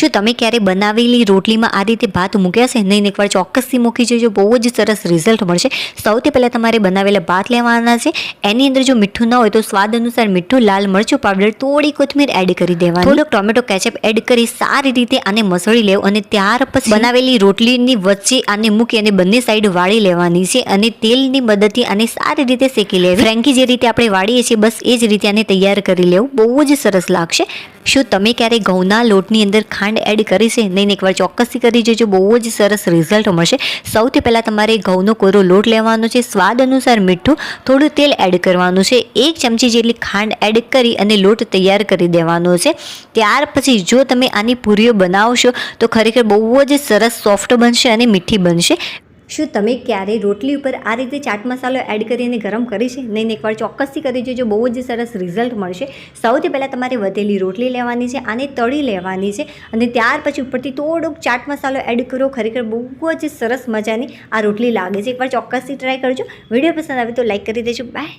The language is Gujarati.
શું તમે ક્યારે બનાવેલી રોટલીમાં આ રીતે ભાત મૂક્યા છે? નહીં એકવાર ચોક્કસથી મૂકી જોજો. બહુ જ સરસ રિઝલ્ટ મળશે. સૌથી પહેલાં તમારે બનાવેલા ભાત લેવાના છે. એની અંદર જો મીઠું ના હોય તો સ્વાદ અનુસાર મીઠું, લાલ મરચું પાવડર, થોડી કોથમીર એડ કરી દેવાની. થોડોક ટોમેટો કેચઅપ એડ કરી સારી રીતે આને મસળી લેવું અને ત્યાર પછી બનાવેલી રોટલીની વચ્ચે આને મૂકી અને બંને સાઈડ વાળી લેવાની છે અને તેલની મદદથી આને સારી રીતે શેકી લેવી. ફ્રેન્કી જે રીતે આપણે વાળીએ છીએ, બસ એ જ રીતે આને તૈયાર કરી લેવું. બહુ જ સરસ લાગશે. શું તમે ક્યારેય ઘઉંના લોટની અંદર ખાંડ એડ કરી છે? નહીં, એકવાર ચોક્કસથી કરી જજો. બહુ જ સરસ રિઝલ્ટ મળશે. સૌથી પહેલાં તમારે ઘઉંનો કોરો લોટ લેવાનો છે. સ્વાદ અનુસાર મીઠું, થોડું તેલ એડ કરવાનું છે. એક ચમચી જેટલી ખાંડ એડ કરી અને લોટ તૈયાર કરી દેવાનો છે. ત્યાર પછી જો તમે આની પૂરીઓ બનાવશો, તો ખરેખર બહુ જ સરસ સોફ્ટ બનશે અને મીઠી બનશે. શું તમે ક્યારેય રોટલી ઉપર આ રીતે ચાટ મસાલો એડ કરીને ગરમ કરી છે? નહીં એકવાર ચોક્કસથી કરી જોજો. બહુ જ સરસ રિઝલ્ટ મળશે. સૌથી પહેલાં તમારે વધેલી રોટલી લેવાની છે, આને તળી લેવાની છે અને ત્યાર પછી ઉપરથી થોડોક ચાટ મસાલો એડ કરો. ખરેખર બહુ જ સરસ મજાની આ રોટલી લાગે છે. એકવાર ચોક્કસથી ટ્રાય કરજો. વીડિયો પસંદ આવે તો લાઈક કરી દેજો. બાય